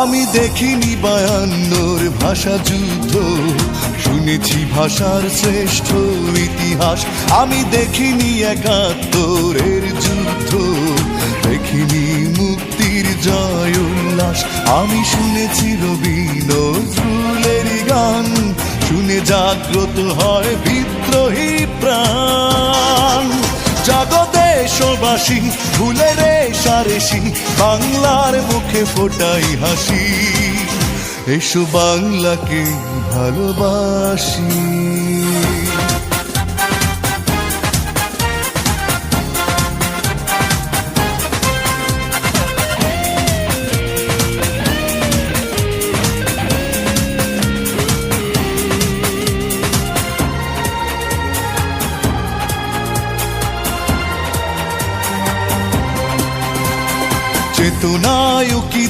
আমি দেখিনি বায়ান্নর ভাষা যুদ্ধ, শুনেছি ভাষার শ্রেষ্ঠ ইতিহাস। আমি দেখিনি একাত্তরের যুদ্ধ, দেখিনি মুক্তির জয় উল্লাস। আমি শুনেছি রবি নজরুলের গান, শুনে জাগ্রত হয় বিদ্রোহী প্রাণ। জাগো দেশবাসী, ভুলে রে সারেসি বাংলার মুখে ফোটাই হাসি। এসো বাংলাকে ভালোবাসি। చెతునాయుకి